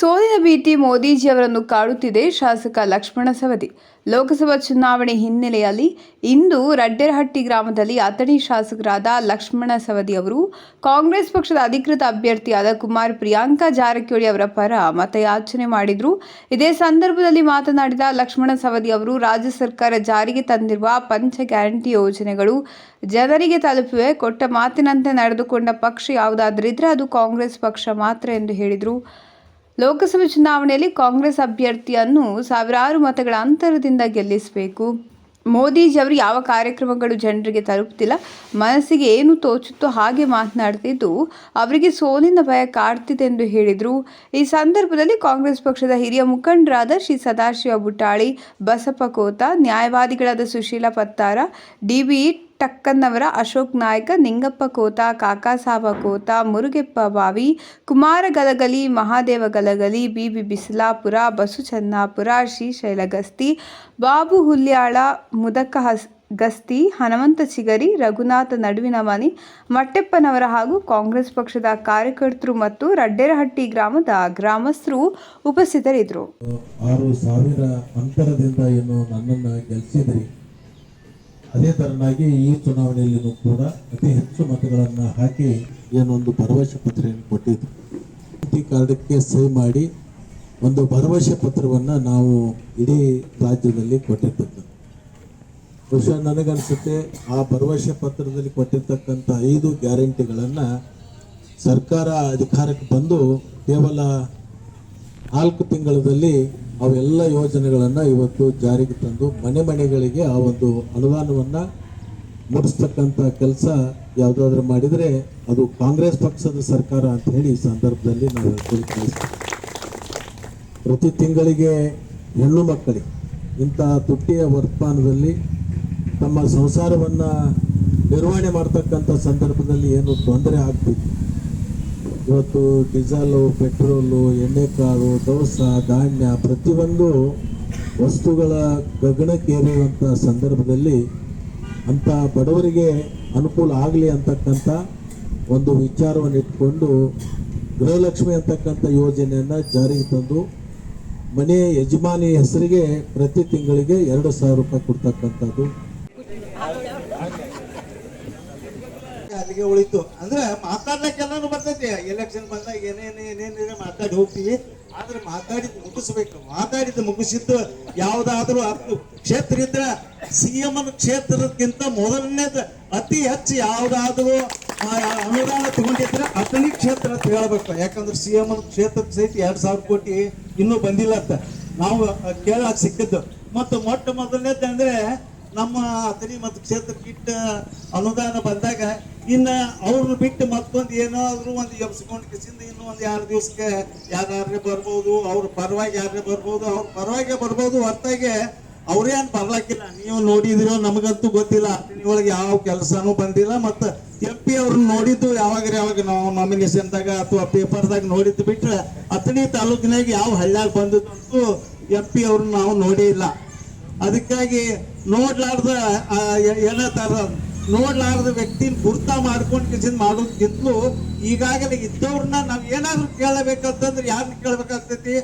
ಸೋಲಿನ ಭೀತಿ ಮೋದಿಜಿಯವರನ್ನು ಕಾಡುತ್ತಿದೆ ಶಾಸಕ ಲಕ್ಷ್ಮಣ ಸವದಿ. ಲೋಕಸಭಾ ಚುನಾವಣೆ ಹಿನ್ನೆಲೆಯಲ್ಲಿ ಇಂದು ರಡ್ಡೆರಹಟ್ಟಿ ಗ್ರಾಮದಲ್ಲಿ ಅಥಣಿ ಶಾಸಕರಾದ ಲಕ್ಷ್ಮಣ ಸವದಿ ಅವರು, ಕಾಂಗ್ರೆಸ್ ಪಕ್ಷದ ಅಧಿಕೃತ ಅಭ್ಯರ್ಥಿಯಾದ ಕುಮಾರ್ ಪ್ರಿಯಾಂಕಾ ಜಾರಕಿಹೊಳಿ ಅವರ ಪರ ಮತಯಾಚನೆ ಮಾಡಿದರು. ಇದೇ ಸಂದರ್ಭದಲ್ಲಿ ಮಾತನಾಡಿದ ಲಕ್ಷ್ಮಣ ಸವದಿ ಅವರು, ರಾಜ್ಯ ಸರ್ಕಾರ ಜಾರಿಗೆ ತಂದಿರುವ ಪಂಚ ಗ್ಯಾರಂಟಿ ಯೋಜನೆಗಳು ಜನರಿಗೆ ತಲುಪಿವೆ. ಕೊಟ್ಟ ಮಾತಿನಂತೆ ನಡೆದುಕೊಂಡ ಪಕ್ಷ ಯಾವುದಾದ್ರಿದ್ರೆ ಅದು ಕಾಂಗ್ರೆಸ್ ಪಕ್ಷ ಮಾತ್ರ ಎಂದು ಹೇಳಿದರು. ಲೋಕಸಭೆ ಚುನಾವಣೆಯಲ್ಲಿ ಕಾಂಗ್ರೆಸ್ ಅಭ್ಯರ್ಥಿಯನ್ನು ಸಾವಿರಾರು ಮತಗಳ ಅಂತರದಿಂದ ಗೆಲ್ಲಿಸಬೇಕು. ಮೋದಿಜಿಯವರು ಯಾವ ಕಾರ್ಯಕ್ರಮಗಳು ಜನರಿಗೆ ತಲುಪ್ತಿಲ್ಲ ಮನಸ್ಸಿಗೆ ಏನು ತೋಚುತ್ತೋ ಹಾಗೆ ಮಾತನಾಡ್ತಿದ್ದು ಅವರಿಗೆ ಸೋಲಿನ ಭಯ ಕಾಡ್ತಿದೆ ಎಂದು ಹೇಳಿದರು. ಈ ಸಂದರ್ಭದಲ್ಲಿ ಕಾಂಗ್ರೆಸ್ ಪಕ್ಷದ ಹಿರಿಯ ಮುಖಂಡರಾದ ಶ್ರೀ ಸದಾಶಿವ ಬುಟಾಳಿ ಬಸಪ್ಪ ಕೋತ, ನ್ಯಾಯವಾದಿಗಳಾದ ಸುಶೀಲಾ ಪತ್ತಾರ ಡಿಬಿ ಟಕ್ಕನ್ನವರ ಅಶೋಕ್ ನಾಯ್ಕ, ನಿಂಗಪ್ಪ ಕೋತ ಕಾಕಾಸಾಬ ಕೋತ, ಮುರುಗೆಪ್ಪ ಬಾವಿ, ಕುಮಾರ ಗಲಗಲಿ, ಮಹಾದೇವ ಗಲಗಲಿ ಬಿಬಿ ಬಿಸಲಾಪುರ, ಬಸು ಚನ್ನಾಪುರ ಶ್ರೀಶೈಲ ಗಸ್ತಿ ಬಾಬು ಹುಲ್ಯಾಳ ಮುದಕ ಹಸ್, ಗಸ್ತಿ, ಹನುಮಂತ ಚಿಗರಿ, ರಘುನಾಥ ನಡುವಿನ ಮನಿ ಮಟ್ಟೆಪ್ಪನವರ ಹಾಗೂ ಕಾಂಗ್ರೆಸ್ ಪಕ್ಷದ ಕಾರ್ಯಕರ್ತರು ಮತ್ತು ರಡ್ಡೇರಹಟ್ಟಿ ಗ್ರಾಮದ ಗ್ರಾಮಸ್ಥರು ಉಪಸ್ಥಿತರಿದ್ದರು. ಆರು ಸಾವಿರ ಅಂತರದಿಂದ ಏನು ನನ್ನನ್ನು ಗೆಲ್ಲಿಸಿದ್ರಿ ಅದೇ ತರನಾಗಿ ಈ ಚುನಾವಣೆಯಲ್ಲಿನೂ ಕೂಡ ಅತಿ ಹೆಚ್ಚು ಮತಗಳನ್ನು ಹಾಕಿ ಏನೊಂದು ಭರವಸೆ ಪತ್ರೆಯನ್ನು ಕೊಟ್ಟಿದ್ರು. ಈ ಕಾರ್ಡಕ್ಕೆ ಸಹಿ ಮಾಡಿ ಒಂದು ಭರವಸೆ ಪತ್ರವನ್ನು ನಾವು ಇಡೀ ರಾಜ್ಯದಲ್ಲಿ ಕೊಟ್ಟಿರ್ತಕ್ಕಂಥ ಬಹುಶಃ ನನಗನ್ಸುತ್ತೆ ಆ ಭರವಸೆ ಪತ್ರದಲ್ಲಿ ಕೊಟ್ಟಿರ್ತಕ್ಕಂಥ ಐದು ಗ್ಯಾರಂಟಿಗಳನ್ನು ಸರ್ಕಾರ ಅಧಿಕಾರಕ್ಕೆ ಬಂದು ಕೇವಲ ನಾಲ್ಕು ತಿಂಗಳಲ್ಲಿ ಅವೆಲ್ಲ ಯೋಜನೆಗಳನ್ನು ಇವತ್ತು ಜಾರಿಗೆ ತಂದು ಮನೆ ಮನೆಗಳಿಗೆ ಆ ಒಂದು ಅನುದಾನವನ್ನು ಮುಡಿಸ್ತಕ್ಕಂಥ ಕೆಲಸ ಯಾವುದಾದ್ರೂ ಮಾಡಿದರೆ ಅದು ಕಾಂಗ್ರೆಸ್ ಪಕ್ಷದ ಸರ್ಕಾರ ಅಂತ ಹೇಳಿ ಈ ಸಂದರ್ಭದಲ್ಲಿ ನಾವು ಹೇಳ್ಕೊಳ್ಳಿ ಪ್ರತಿ ತಿಂಗಳಿಗೆ ಹೆಣ್ಣು ಮಕ್ಕಳಿಗೆ ಇಂಥ ತುಟ್ಟಿಯ ವರ್ತಮಾನದಲ್ಲಿ ತಮ್ಮ ಸಂಸಾರವನ್ನು ನಿರ್ವಹಣೆ ಮಾಡ್ತಕ್ಕಂಥ ಸಂದರ್ಭದಲ್ಲಿ ಏನು ತೊಂದರೆ ಆಗ್ತಿತ್ತು ಇವತ್ತು ಡೀಸೆಲು ಪೆಟ್ರೋಲು ಎಣ್ಣೆಕಾಳು ದವಸ, ಧಾನ್ಯ ಪ್ರತಿಯೊಂದು ವಸ್ತುಗಳ ಗಗನಕ್ಕೇರಿರುವಂಥ ಸಂದರ್ಭದಲ್ಲಿ ಅಂಥ ಬಡವರಿಗೆ ಅನುಕೂಲ ಆಗಲಿ ಅಂತಕ್ಕಂಥ ಒಂದು ವಿಚಾರವನ್ನು ಇಟ್ಕೊಂಡು ಗೃಹಲಕ್ಷ್ಮಿ ಅಂತಕ್ಕಂಥ ಯೋಜನೆಯನ್ನು ಜಾರಿಗೆ ತಂದು ಮನೆ ಯಜಮಾನಿ ಹೆಸರಿಗೆ ಪ್ರತಿ ತಿಂಗಳಿಗೆ ಎರಡು ಸಾವಿರ ರೂಪಾಯಿ ಕೊಡ್ತಕ್ಕಂಥದ್ದು. ಅಲ್ಲಿಗೆ ಉಳಿತು. ಅಂದ್ರೆ ಮಾತಾಡ್ಲಿಕ್ಕೆಲ್ಲಾನು ಬರ್ತೈತಿ. ಎಲೆಕ್ಷನ್ ಬಂದಾಗ ಏನೇನು ಏನೇನಿದೆ ಮಾತಾಡಿ ಹೋಗ್ತೀವಿ. ಆದ್ರೆ ಮಾತಾಡಿದ್ ಮುಗಿಸ್ಬೇಕು. ಮಾತಾಡಿದ ಮುಗಿಸಿದ್ದು ಯಾವ್ದಾದ್ರು ಹತ್ತು ಕ್ಷೇತ್ರ ಇದ್ರೆ ಸಿ ಎಂ ಕ್ಷೇತ್ರಕ್ಕಿಂತ ಮೊದಲನೇದ ಅತಿ ಹೆಚ್ಚು ಯಾವ್ದಾದ್ರು ಅನುದಾನ ತಗೊಂಡಿದ್ರೆ ಅತನಿ ಕ್ಷೇತ್ರ ಅಂತ ಹೇಳ್ಬೇಕು. ಯಾಕಂದ್ರೆ ಸಿ ಎಂ ಕ್ಷೇತ್ರ ಸಹಿತ ಎರಡ್ ಸಾವಿರ ಕೋಟಿ ಇನ್ನೂ ಬಂದಿಲ್ಲ ಅಂತ ನಾವು ಕೇಳಕ್ ಸಿಕ್ಕಿದ್ದು. ಮತ್ತು ಮೊಟ್ಟ ಮೊದಲನೇದು ಅಂದ್ರೆ ನಮ್ಮ ಅಥಣಿ ಮತ್ತು ಕ್ಷೇತ್ರಕ್ಕೆ ಇಟ್ಟ ಅನುದಾನ ಬಂದಾಗ ಇನ್ನ ಅವ್ರನ್ನ ಬಿಟ್ಟು ಮತ್ತೊಂದು ಏನಾದರೂ ಒಂದು ಎಬ್ಸ್ಕೊಂಡು ಕಿಸಿಂದ ಇನ್ನೂ ಒಂದು ಎರಡು ದಿವಸಕ್ಕೆ ಯಾರ್ಯಾರೇ ಬರ್ಬೋದು, ಅವ್ರ ಪರವಾಗಿ ಯಾರೇ ಬರ್ಬೋದು, ಅವ್ರ ಪರವಾಗಿ ಬರ್ಬೋದು ಹೊರತಾಗೆ ಅವ್ರೇನು ಬರ್ಲಾಕಿಲ್ಲ. ನೀವು ನೋಡಿದಿರೋ ನಮಗಂತೂ ಗೊತ್ತಿಲ್ಲ. ಅಥಣಿ ಒಳಗೆ ಯಾವ ಕೆಲಸನೂ ಬಂದಿಲ್ಲ. ಮತ್ತು ಎಂ ಪಿ ಅವ್ರನ್ನ ನೋಡಿದ್ದು ಯಾವಾಗ ಯಾವಾಗ ನಾವು ನಾಮಿನೇಷನ್ದಾಗ ಅಥವಾ ಪೇಪರ್ದಾಗ ನೋಡಿದ್ದು ಬಿಟ್ರೆ ಅಥಣಿ ತಾಲೂಕಿನಾಗ ಯಾವ ಹಳ್ಳ್ಯಾಗ ಬಂದಿದ್ದು ಎಂ ಪಿ ಅವ್ರನ್ನ ನಾವು ನೋಡೇ ಇಲ್ಲ. ಅದಕ್ಕಾಗಿ ನೋಡ್ಲಾರ್ದ ನೋಡ್ಲಾರದ ಏನಂತಾರ ನೋಡ್ಲಾರ್ದ ವ್ಯಕ್ತಿನ ಗುರ್ತ ಮಾಡ್ಕೊಂಡು ಕಿಸಿನ್ ಮಾಡೋದಕ್ಕಿಂತಲೂ ಈಗಾಗಲೇ ಇದ್ದವ್ರನ್ನ ನಾವ್ ಏನಾದ್ರು ಕೇಳಬೇಕಂತಂದ್ರೆ ಯಾರನ್ನ ಕೇಳ್ಬೇಕಾಗ್ತೈತಿ?